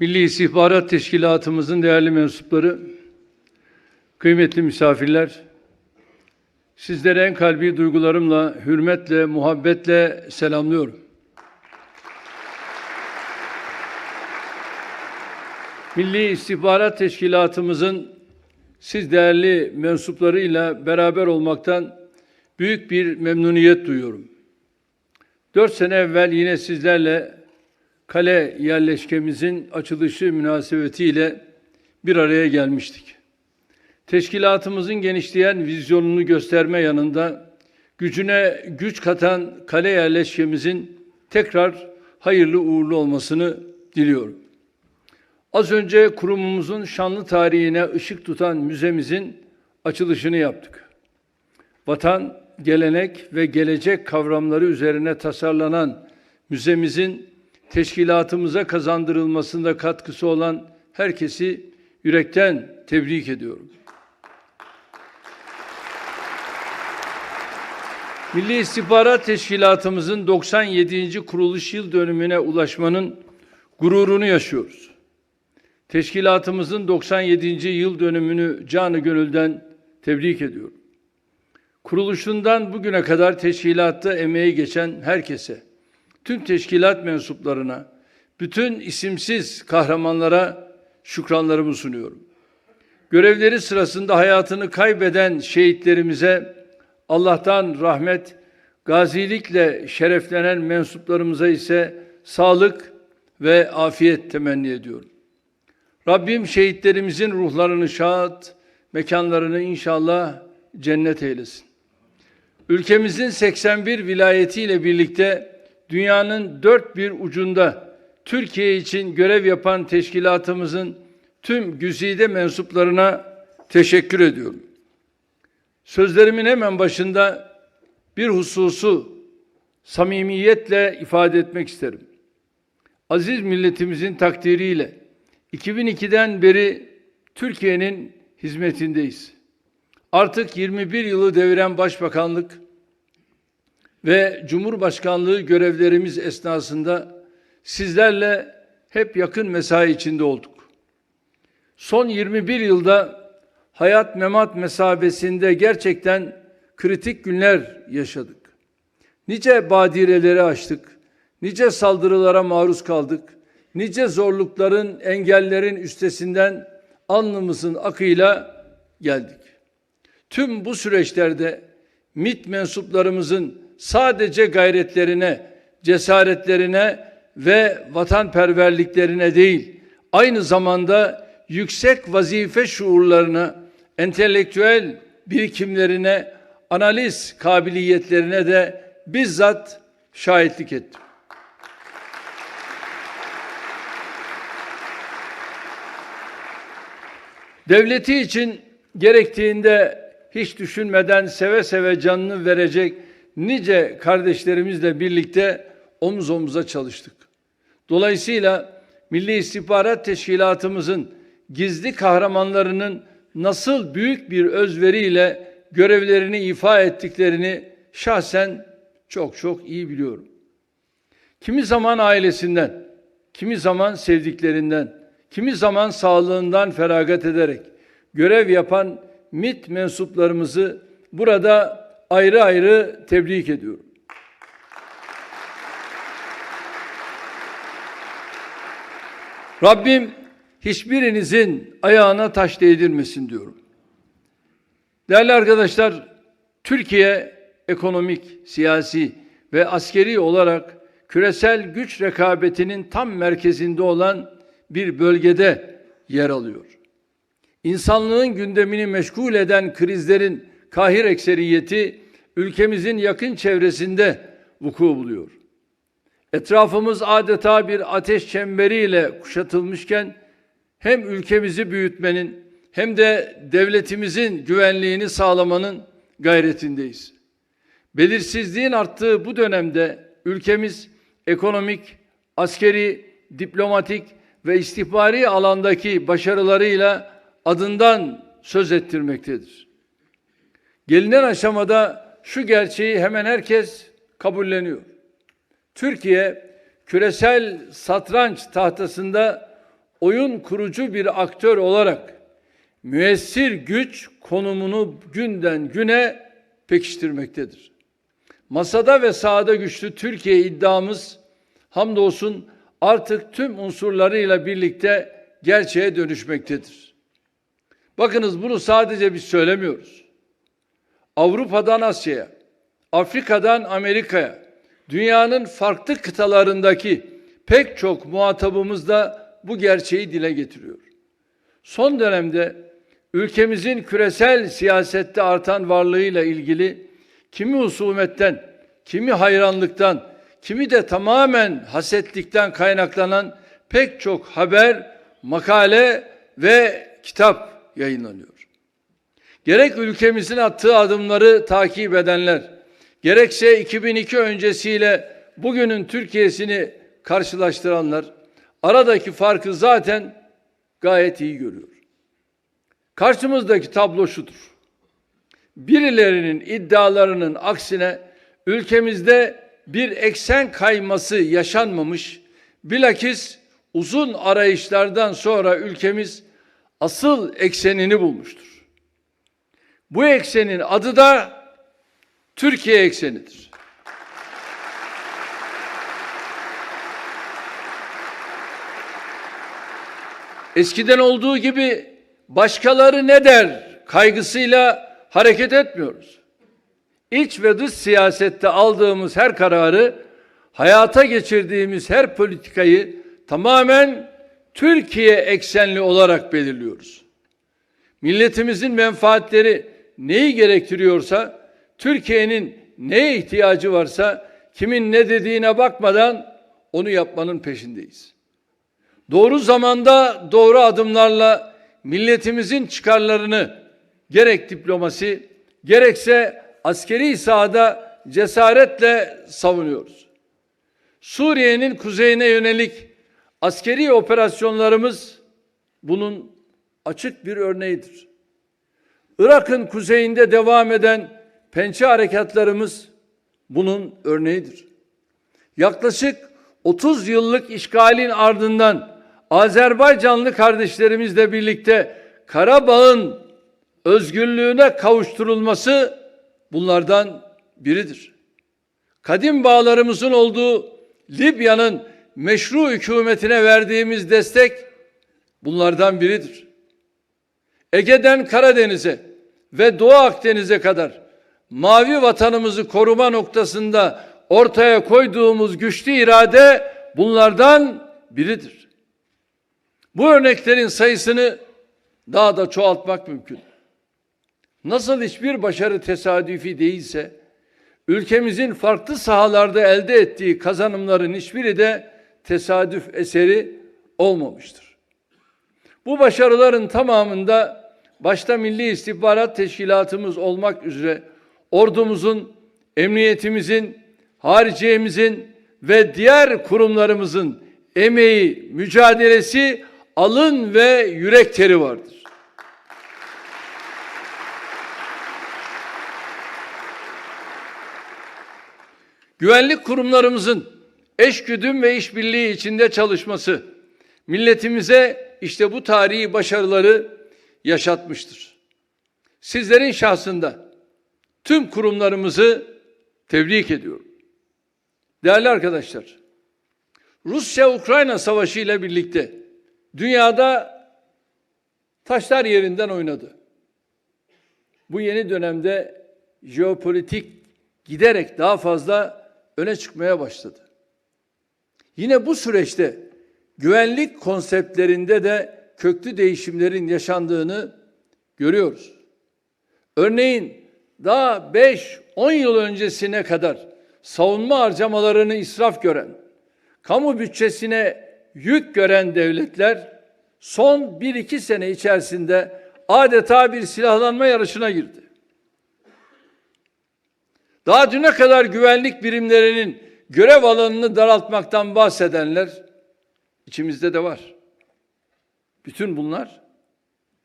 Milli İstihbarat Teşkilatımızın değerli mensupları, kıymetli misafirler, sizlere en kalbi duygularımla, hürmetle, muhabbetle selamlıyorum. Milli İstihbarat Teşkilatımızın siz değerli mensuplarıyla beraber olmaktan büyük bir memnuniyet duyuyorum. Dört sene evvel yine sizlerle kale yerleşkemizin açılışı münasebetiyle bir araya gelmiştik. Teşkilatımızın genişleyen vizyonunu gösterme yanında gücüne güç katan kale yerleşkemizin tekrar hayırlı uğurlu olmasını diliyorum. Az önce kurumumuzun şanlı tarihine ışık tutan müzemizin açılışını yaptık. Vatan, gelenek ve gelecek kavramları üzerine tasarlanan müzemizin teşkilatımıza kazandırılmasında katkısı olan herkesi yürekten tebrik ediyorum. Milli İstihbarat Teşkilatımızın 97. kuruluş yıl dönümüne ulaşmanın gururunu yaşıyoruz. Teşkilatımızın 97. yıl dönümünü canı gönülden tebrik ediyorum. Kuruluşundan bugüne kadar teşkilatta emeği geçen herkese, tüm teşkilat mensuplarına, bütün isimsiz kahramanlara şükranlarımı sunuyorum. Görevleri sırasında hayatını kaybeden şehitlerimize Allah'tan rahmet, gazilikle şereflenen mensuplarımıza ise sağlık ve afiyet temenni ediyorum. Rabbim şehitlerimizin ruhlarını şad, mekanlarını inşallah cennet eylesin. Ülkemizin 81 vilayetiyle birlikte dünyanın dört bir ucunda Türkiye için görev yapan teşkilatımızın tüm güzide mensuplarına teşekkür ediyorum. Sözlerimin hemen başında bir hususu samimiyetle ifade etmek isterim. Aziz milletimizin takdiriyle 2002'den beri Türkiye'nin hizmetindeyiz. Artık 21 yılı deviren başbakanlık ve cumhurbaşkanlığı görevlerimiz esnasında sizlerle hep yakın mesai içinde olduk. Son 21 yılda hayat memat mesabesinde gerçekten kritik günler yaşadık. Nice badireleri aştık, nice saldırılara maruz kaldık, nice zorlukların, engellerin üstesinden alnımızın akıyla geldik. Tüm bu süreçlerde MIT mensuplarımızın sadece gayretlerine, cesaretlerine ve vatanperverliklerine değil, aynı zamanda yüksek vazife şuurlarına, entelektüel birikimlerine, analiz kabiliyetlerine de bizzat şahitlik ettim. Devleti için gerektiğinde hiç düşünmeden seve seve canını verecek nice kardeşlerimizle birlikte omuz omuza çalıştık. Dolayısıyla Milli İstihbarat Teşkilatımızın gizli kahramanlarının nasıl büyük bir özveriyle görevlerini ifa ettiklerini şahsen çok çok iyi biliyorum. Kimi zaman ailesinden, kimi zaman sevdiklerinden, kimi zaman sağlığından feragat ederek görev yapan MIT mensuplarımızı burada ayrı ayrı tebrik ediyorum. Rabbim hiçbirinizin ayağına taş değdirmesin diyorum. Değerli arkadaşlar, Türkiye ekonomik, siyasi ve askeri olarak küresel güç rekabetinin tam merkezinde olan bir bölgede yer alıyor. İnsanlığın gündemini meşgul eden krizlerin kahir ekseriyeti ülkemizin yakın çevresinde vuku buluyor. Etrafımız adeta bir ateş çemberiyle kuşatılmışken hem ülkemizi büyütmenin hem de devletimizin güvenliğini sağlamanın gayretindeyiz. Belirsizliğin arttığı bu dönemde ülkemiz ekonomik, askeri, diplomatik ve istihbari alandaki başarılarıyla adından söz ettirmektedir. Gelinen aşamada şu gerçeği hemen herkes kabulleniyor. Türkiye küresel satranç tahtasında oyun kurucu bir aktör olarak müessir güç konumunu günden güne pekiştirmektedir. Masada ve sahada güçlü Türkiye iddiamız hamdolsun artık tüm unsurlarıyla birlikte gerçeğe dönüşmektedir. Bakınız bunu sadece biz söylemiyoruz. Avrupa'dan Asya'ya, Afrika'dan Amerika'ya, dünyanın farklı kıtalarındaki pek çok muhatabımız da bu gerçeği dile getiriyor. Son dönemde ülkemizin küresel siyasette artan varlığıyla ilgili kimi husumetten, kimi hayranlıktan, kimi de tamamen hasetlikten kaynaklanan pek çok haber, makale ve kitap yayınlanıyor. Gerek ülkemizin attığı adımları takip edenler, gerekse 2002 öncesiyle bugünün Türkiye'sini karşılaştıranlar aradaki farkı zaten gayet iyi görüyor. Karşımızdaki tablo şudur. Birilerinin iddialarının aksine ülkemizde bir eksen kayması yaşanmamış, bilakis uzun arayışlardan sonra ülkemiz asıl eksenini bulmuştur. Bu eksenin adı da Türkiye eksenidir. Eskiden olduğu gibi başkaları ne der kaygısıyla hareket etmiyoruz. İç ve dış siyasette aldığımız her kararı, hayata geçirdiğimiz her politikayı tamamen Türkiye eksenli olarak belirliyoruz. Milletimizin menfaatleri neyi gerektiriyorsa, Türkiye'nin neye ihtiyacı varsa, kimin ne dediğine bakmadan onu yapmanın peşindeyiz. Doğru zamanda doğru adımlarla milletimizin çıkarlarını gerek diplomasi gerekse askeri sahada cesaretle savunuyoruz. Suriye'nin kuzeyine yönelik askeri operasyonlarımız bunun açık bir örneğidir. Irak'ın kuzeyinde devam eden pençe harekatlarımız bunun örneğidir. Yaklaşık 30 yıllık işgalin ardından Azerbaycanlı kardeşlerimizle birlikte Karabağ'ın özgürlüğüne kavuşturulması bunlardan biridir. Kadim bağlarımızın olduğu Libya'nın meşru hükümetine verdiğimiz destek bunlardan biridir. Ege'den Karadeniz'e ve Doğu Akdeniz'e kadar mavi vatanımızı koruma noktasında ortaya koyduğumuz güçlü irade bunlardan biridir. Bu örneklerin sayısını daha da çoğaltmak mümkün. Nasıl hiçbir başarı tesadüfi değilse, ülkemizin farklı sahalarda elde ettiği kazanımların hiçbiri de tesadüf eseri olmamıştır. Bu başarıların tamamında başta Milli İstihbarat Teşkilatımız olmak üzere ordumuzun, emniyetimizin, hariciyemizin ve diğer kurumlarımızın emeği, mücadelesi, alın ve yürek teri vardır. Güvenlik kurumlarımızın eşgüdüm ve işbirliği içinde çalışması milletimize işte bu tarihi başarıları yaşatmıştır. Sizlerin şahsında tüm kurumlarımızı tebrik ediyorum. Değerli arkadaşlar, Rusya-Ukrayna savaşı ile birlikte dünyada taşlar yerinden oynadı. Bu yeni dönemde jeopolitik giderek daha fazla öne çıkmaya başladı. Yine bu süreçte güvenlik konseptlerinde de köklü değişimlerin yaşandığını görüyoruz. Örneğin daha 5-10 yıl öncesine kadar savunma harcamalarını israf gören, kamu bütçesine yük gören devletler son 1-2 sene içerisinde adeta bir silahlanma yarışına girdi. Daha düne kadar güvenlik birimlerinin görev alanını daraltmaktan bahsedenler içimizde de var. Bütün bunlar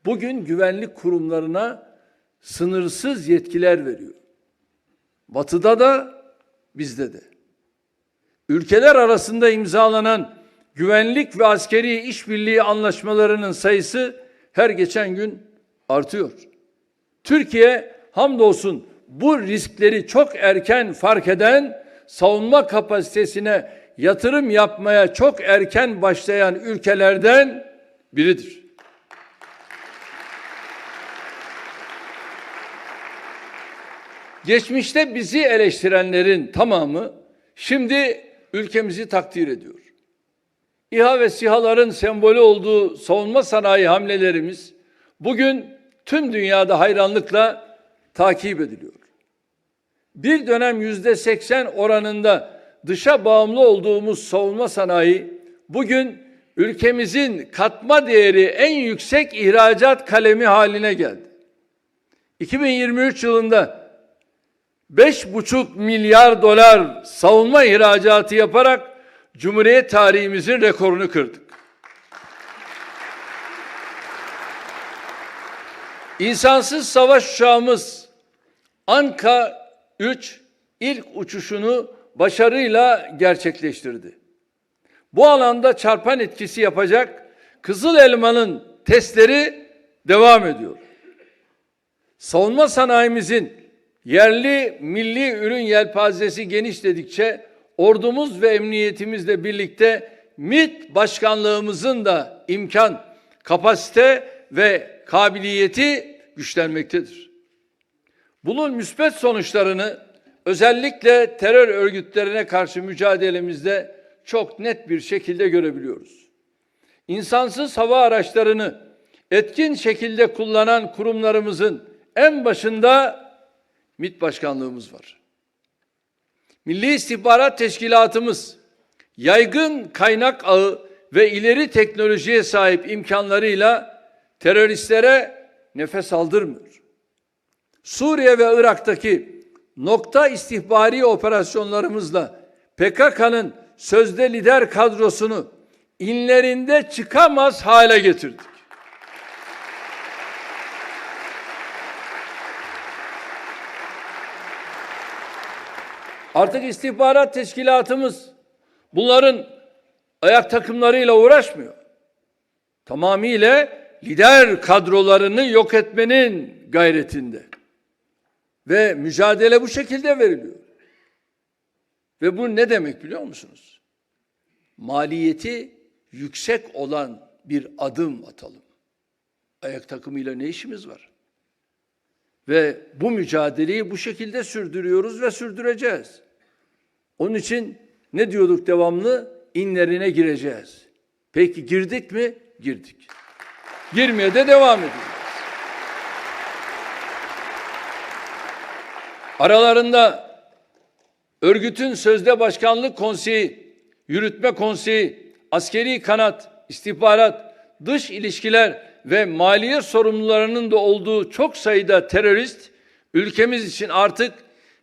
bugün güvenlik kurumlarına sınırsız yetkiler veriyor. Batı'da da bizde de. Ülkeler arasında imzalanan güvenlik ve askeri işbirliği anlaşmalarının sayısı her geçen gün artıyor. Türkiye hamdolsun bu riskleri çok erken fark eden, savunma kapasitesine yatırım yapmaya çok erken başlayan ülkelerden biridir. Geçmişte bizi eleştirenlerin tamamı şimdi ülkemizi takdir ediyor. İHA ve SİHA'ların sembolü olduğu savunma sanayi hamlelerimiz bugün tüm dünyada hayranlıkla takip ediliyor. Bir dönem yüzde seksen oranında dışa bağımlı olduğumuz savunma sanayi bugün ülkemizin katma değeri en yüksek ihracat kalemi haline geldi. 2023 yılında 5,5 milyar dolar savunma ihracatı yaparak Cumhuriyet tarihimizin rekorunu kırdık. İnsansız savaş uçağımız Anka 3 ilk uçuşunu başarıyla gerçekleştirdi. Bu alanda çarpan etkisi yapacak Kızıl Elma'nın testleri devam ediyor. Savunma sanayimizin yerli milli ürün yelpazesi genişledikçe ordumuz ve emniyetimizle birlikte MİT başkanlığımızın da imkan, kapasite ve kabiliyeti güçlenmektedir. Bunun müspet sonuçlarını özellikle terör örgütlerine karşı mücadelemizde çok net bir şekilde görebiliyoruz. İnsansız hava araçlarını etkin şekilde kullanan kurumlarımızın en başında MİT başkanlığımız var. Milli İstihbarat Teşkilatımız yaygın kaynak ağı ve ileri teknolojiye sahip imkanlarıyla teröristlere nefes aldırmıyor. Suriye ve Irak'taki nokta istihbari operasyonlarımızla PKK'nın sözde lider kadrosunu inlerinde çıkamaz hale getirdik. Artık istihbarat teşkilatımız bunların ayak takımlarıyla uğraşmıyor. Tamamıyla lider kadrolarını yok etmenin gayretinde. Ve mücadele bu şekilde veriliyor. Ve bu ne demek biliyor musunuz? Maliyeti yüksek olan bir adım atalım. Ayak takımıyla ne işimiz var? Ve bu mücadeleyi bu şekilde sürdürüyoruz ve sürdüreceğiz. Onun için ne diyorduk devamlı? İnlerine gireceğiz. Peki girdik mi? Girdik. Girmeye de devam ediyoruz. Aralarında örgütün sözde başkanlık konseyi, yürütme konseyi, askeri kanat, istihbarat, dış ilişkiler ve maliye sorumlularının da olduğu çok sayıda terörist ülkemiz için artık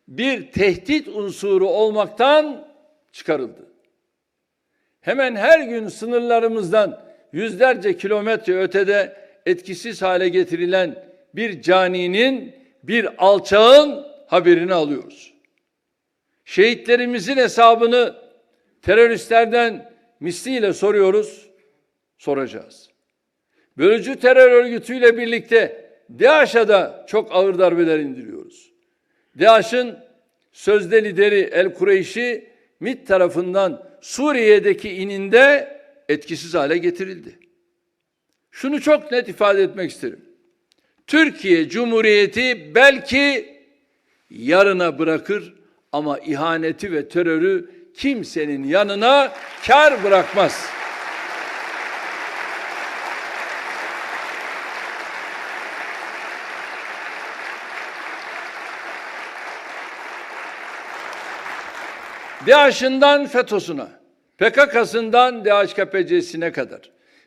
bir tehdit unsuru olmaktan çıkarıldı. Hemen her gün sınırlarımızdan yüzlerce kilometre ötede etkisiz hale getirilen bir caninin, bir alçağın haberini alıyoruz. Şehitlerimizin hesabını teröristlerden misliyle soruyoruz, soracağız. Bölücü terör örgütüyle birlikte DAEŞ'a da çok ağır darbeler indiriyoruz. DAEŞ'ın sözde lideri El Kureyşi MİT tarafından Suriye'deki ininde etkisiz hale getirildi. Şunu çok net ifade etmek isterim. Türkiye Cumhuriyeti belki yarına bırakır ama ihaneti ve terörü kimsenin yanına kar bırakmaz. DAEŞ'ından FETÖ'süne, PKK'sından DHKPC'sine kadar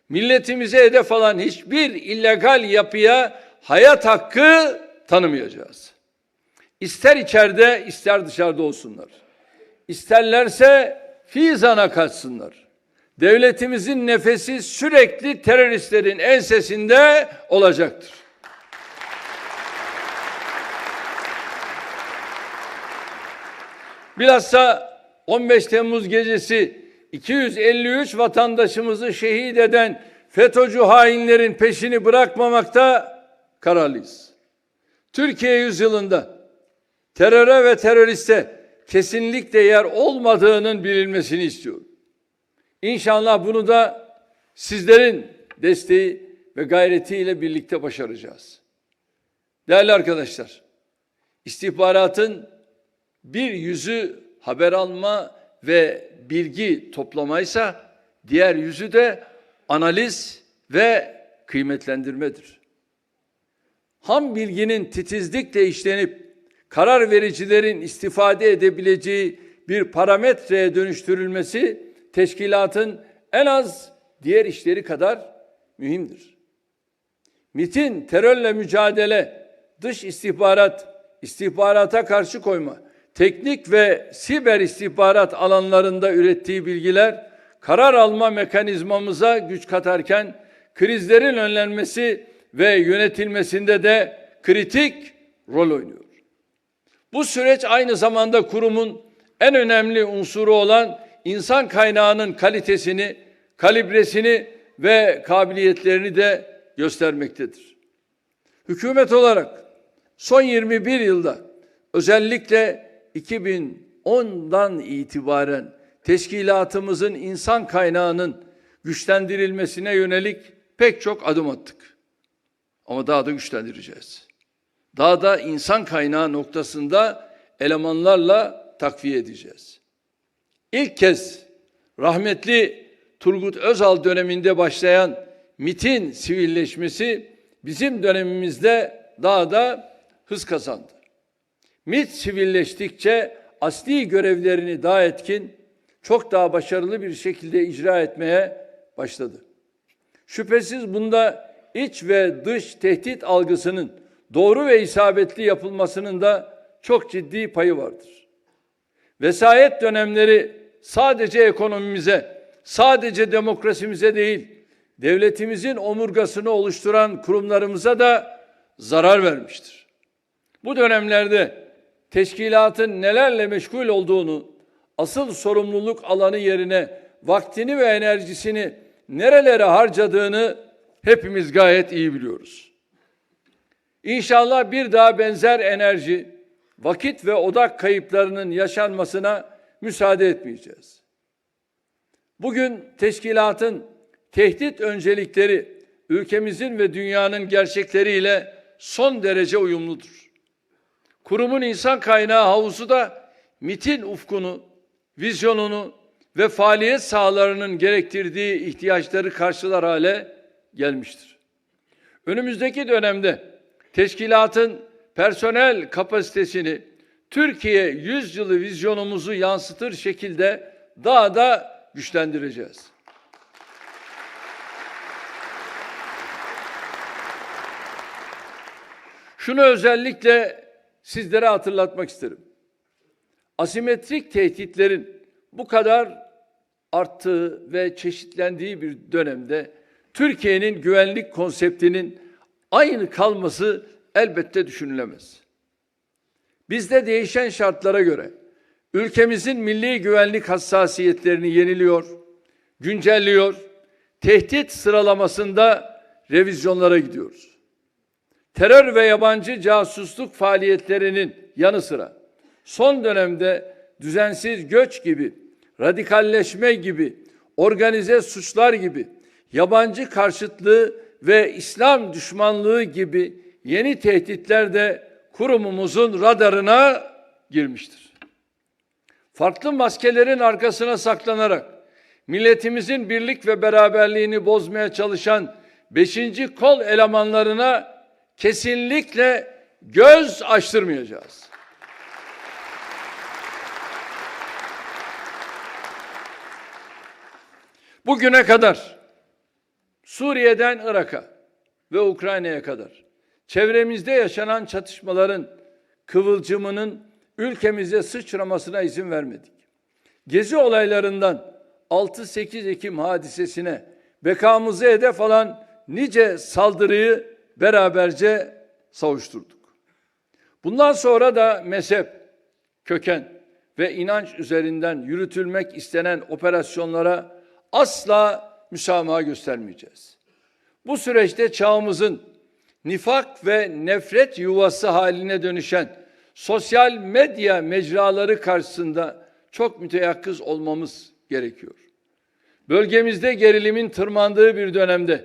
milletimize hedef alan hiçbir illegal yapıya hayat hakkı tanımayacağız. İster içeride ister dışarıda olsunlar. İsterlerse fizana kaçsınlar. Devletimizin nefesi sürekli teröristlerin ensesinde olacaktır. Bilhassa 15 Temmuz gecesi 253 vatandaşımızı şehit eden FETÖ'cü hainlerin peşini bırakmamakta kararlıyız. Türkiye yüzyılında teröre ve teröriste kesinlikle yer olmadığının bilinmesini istiyorum. İnşallah bunu da sizlerin desteği ve gayretiyle birlikte başaracağız. Değerli arkadaşlar, istihbaratın bir yüzü haber alma ve bilgi toplamaysa diğer yüzü de analiz ve kıymetlendirmedir. Ham bilginin titizlikle işlenip karar vericilerin istifade edebileceği bir parametreye dönüştürülmesi teşkilatın en az diğer işleri kadar mühimdir. MIT'in terörle mücadele, dış istihbarat, istihbarata karşı koyma, teknik ve siber istihbarat alanlarında ürettiği bilgiler karar alma mekanizmamıza güç katarken krizlerin önlenmesi ve yönetilmesinde de kritik rol oynuyor. Bu süreç aynı zamanda kurumun en önemli unsuru olan insan kaynağının kalitesini, kalibresini ve kabiliyetlerini de göstermektedir. Hükümet olarak son 21 yılda özellikle 2010'dan itibaren teşkilatımızın insan kaynağının güçlendirilmesine yönelik pek çok adım attık. Ama daha da güçlendireceğiz. Daha da insan kaynağı noktasında elemanlarla takviye edeceğiz. İlk kez rahmetli Turgut Özal döneminde başlayan MIT'in sivilleşmesi bizim dönemimizde daha da hız kazandı. MIT sivilleştikçe asli görevlerini daha etkin, çok daha başarılı bir şekilde icra etmeye başladı. Şüphesiz bunda iç ve dış tehdit algısının doğru ve isabetli yapılmasının da çok ciddi payı vardır. Vesayet dönemleri sadece ekonomimize, sadece demokrasimize değil, devletimizin omurgasını oluşturan kurumlarımıza da zarar vermiştir. Bu dönemlerde teşkilatın nelerle meşgul olduğunu, asıl sorumluluk alanı yerine vaktini ve enerjisini nerelere harcadığını hepimiz gayet iyi biliyoruz. İnşallah bir daha benzer enerji, vakit ve odak kayıplarının yaşanmasına müsaade etmeyeceğiz. Bugün teşkilatın tehdit öncelikleri ülkemizin ve dünyanın gerçekleriyle son derece uyumludur. Kurumun insan kaynağı havuzu da MIT'in ufkunu, vizyonunu ve faaliyet sahalarının gerektirdiği ihtiyaçları karşılar hale gelmiştir. Önümüzdeki dönemde teşkilatın personel kapasitesini Türkiye yüzyılı vizyonumuzu yansıtır şekilde daha da güçlendireceğiz. Şunu özellikle sizlere hatırlatmak isterim. Asimetrik tehditlerin bu kadar arttığı ve çeşitlendiği bir dönemde Türkiye'nin güvenlik konseptinin aynı kalması elbette düşünülemez. Bizde değişen şartlara göre ülkemizin milli güvenlik hassasiyetlerini yeniliyor, güncelliyor, tehdit sıralamasında revizyonlara gidiyoruz. Terör ve yabancı casusluk faaliyetlerinin yanı sıra son dönemde düzensiz göç gibi, radikalleşme gibi, organize suçlar gibi, yabancı karşıtlığı ve İslam düşmanlığı gibi yeni tehditler de kurumumuzun radarına girmiştir. Farklı maskelerin arkasına saklanarak milletimizin birlik ve beraberliğini bozmaya çalışan beşinci kol elemanlarına kesinlikle göz açtırmayacağız. Bugüne kadar Suriye'den Irak'a ve Ukrayna'ya kadar çevremizde yaşanan çatışmaların kıvılcımının ülkemize sıçramasına izin vermedik. Gezi olaylarından 6-8 Ekim hadisesine bekamızı hedef alan nice saldırıyı beraberce savuşturduk. Bundan sonra da mezhep, köken ve inanç üzerinden yürütülmek istenen operasyonlara asla müsamaha göstermeyeceğiz. Bu süreçte çağımızın nifak ve nefret yuvası haline dönüşen sosyal medya mecraları karşısında çok müteyakkız olmamız gerekiyor. Bölgemizde gerilimin tırmandığı bir dönemde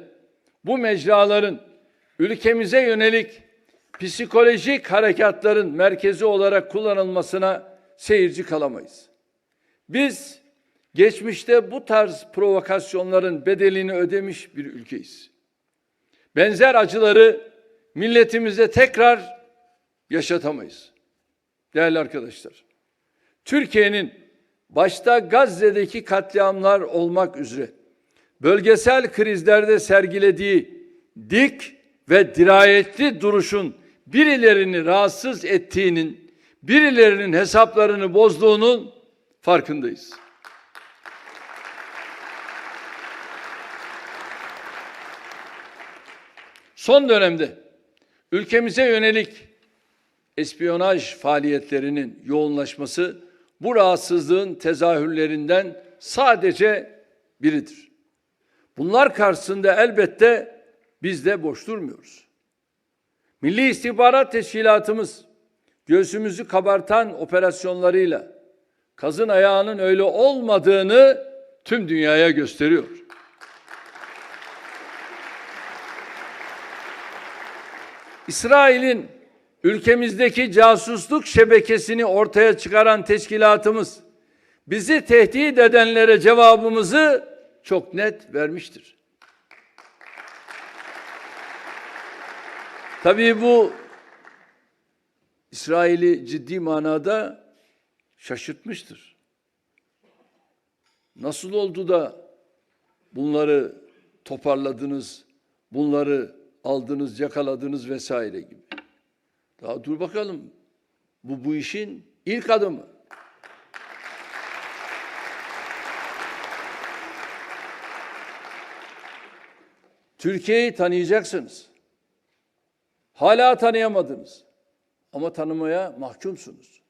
bu mecraların ülkemize yönelik psikolojik harekatların merkezi olarak kullanılmasına seyirci kalamayız. Biz geçmişte bu tarz provokasyonların bedelini ödemiş bir ülkeyiz. Benzer acıları milletimize tekrar yaşatamayız. Değerli arkadaşlar, Türkiye'nin başta Gazze'deki katliamlar olmak üzere bölgesel krizlerde sergilediği dik ve dirayetli duruşun birilerini rahatsız ettiğinin, birilerinin hesaplarını bozduğunun farkındayız. Son dönemde ülkemize yönelik espiyonaj faaliyetlerinin yoğunlaşması bu rahatsızlığın tezahürlerinden sadece biridir. Bunlar karşısında elbette biz de boş durmuyoruz. Milli İstihbarat Teşkilatımız göğsümüzü kabartan operasyonlarıyla kazın ayağının öyle olmadığını tüm dünyaya gösteriyor. İsrail'in ülkemizdeki casusluk şebekesini ortaya çıkaran teşkilatımız bizi tehdit edenlere cevabımızı çok net vermiştir. Tabii bu İsrail'i ciddi manada şaşırtmıştır. Nasıl oldu da bunları toparladınız, bunları aldınız, yakaladınız vesaire gibi. Daha dur bakalım. Bu bu işin ilk adımı. Türkiye'yi tanıyacaksınız. Hala tanıyamadınız. Ama tanımaya mahkumsunuz.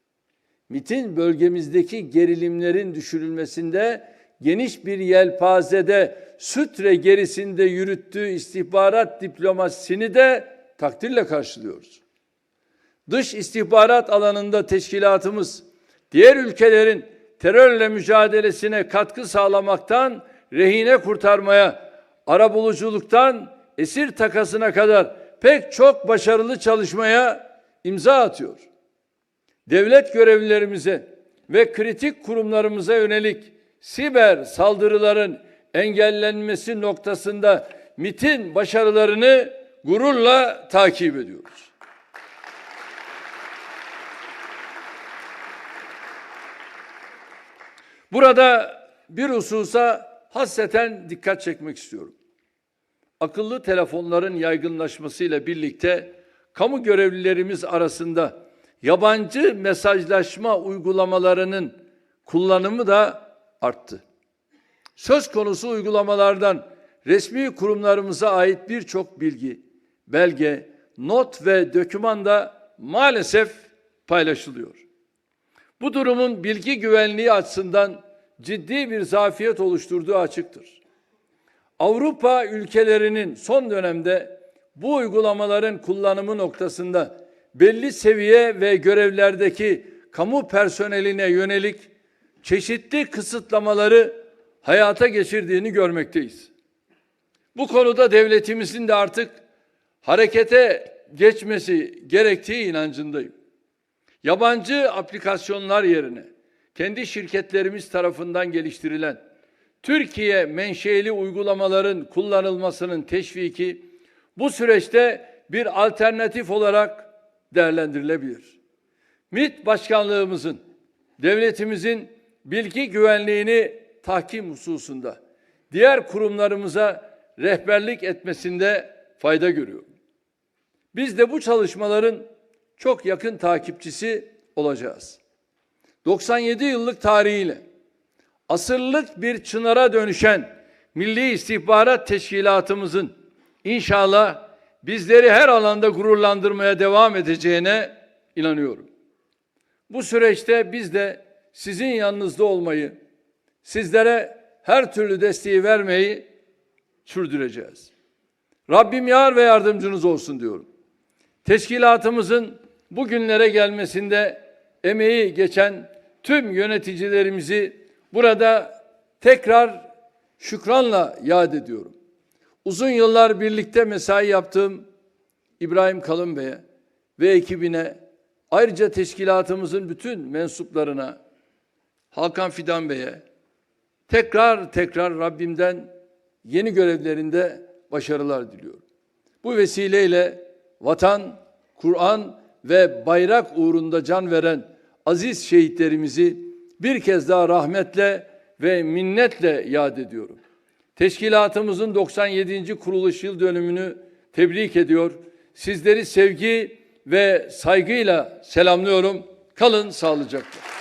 MIT'in bölgemizdeki gerilimlerin düşürülmesinde geniş bir yelpazede sütre gerisinde yürüttüğü istihbarat diplomasisini de takdirle karşılıyoruz. Dış istihbarat alanında teşkilatımız diğer ülkelerin terörle mücadelesine katkı sağlamaktan rehine kurtarmaya, arabuluculuktan esir takasına kadar pek çok başarılı çalışmaya imza atıyor. Devlet görevlilerimize ve kritik kurumlarımıza yönelik siber saldırıların engellenmesi noktasında MIT'in başarılarını gururla takip ediyoruz. Burada bir hususa hasreten dikkat çekmek istiyorum. Akıllı telefonların yaygınlaşmasıyla birlikte kamu görevlilerimiz arasında yabancı mesajlaşma uygulamalarının kullanımı da arttı. Söz konusu uygulamalardan resmi kurumlarımıza ait birçok bilgi, belge, not ve doküman da maalesef paylaşılıyor. Bu durumun bilgi güvenliği açısından ciddi bir zafiyet oluşturduğu açıktır. Avrupa ülkelerinin son dönemde bu uygulamaların kullanımı noktasında belli seviye ve görevlerdeki kamu personeline yönelik çeşitli kısıtlamaları hayata geçirdiğini görmekteyiz. Bu konuda devletimizin de artık harekete geçmesi gerektiği inancındayım. Yabancı aplikasyonlar yerine kendi şirketlerimiz tarafından geliştirilen Türkiye menşeli uygulamaların kullanılmasının teşviki bu süreçte bir alternatif olarak değerlendirilebilir. MİT başkanlığımızın, devletimizin bilgi güvenliğini tahkim hususunda diğer kurumlarımıza rehberlik etmesinde fayda görüyorum. Biz de bu çalışmaların çok yakın takipçisi olacağız. 97 yıllık tarihiyle asırlık bir çınara dönüşen Milli İstihbarat Teşkilatımızın inşallah bizleri her alanda gururlandırmaya devam edeceğine inanıyorum. Bu süreçte biz de sizin yanınızda olmayı, sizlere her türlü desteği vermeyi sürdüreceğiz. Rabbim yar ve yardımcınız olsun diyorum. Teşkilatımızın bugünlere gelmesinde emeği geçen tüm yöneticilerimizi burada tekrar şükranla yad ediyorum. Uzun yıllar birlikte mesai yaptığım İbrahim Kalın Bey'e ve ekibine ayrıca teşkilatımızın bütün mensuplarına Hakan Fidan Bey'e tekrar tekrar Rabbimden yeni görevlerinde başarılar diliyorum. Bu vesileyle vatan, Kur'an ve bayrak uğrunda can veren aziz şehitlerimizi bir kez daha rahmetle ve minnetle yad ediyorum. Teşkilatımızın 97. kuruluş yıl dönümünü tebrik ediyor. Sizleri sevgi ve saygıyla selamlıyorum. Kalın sağlıcakla.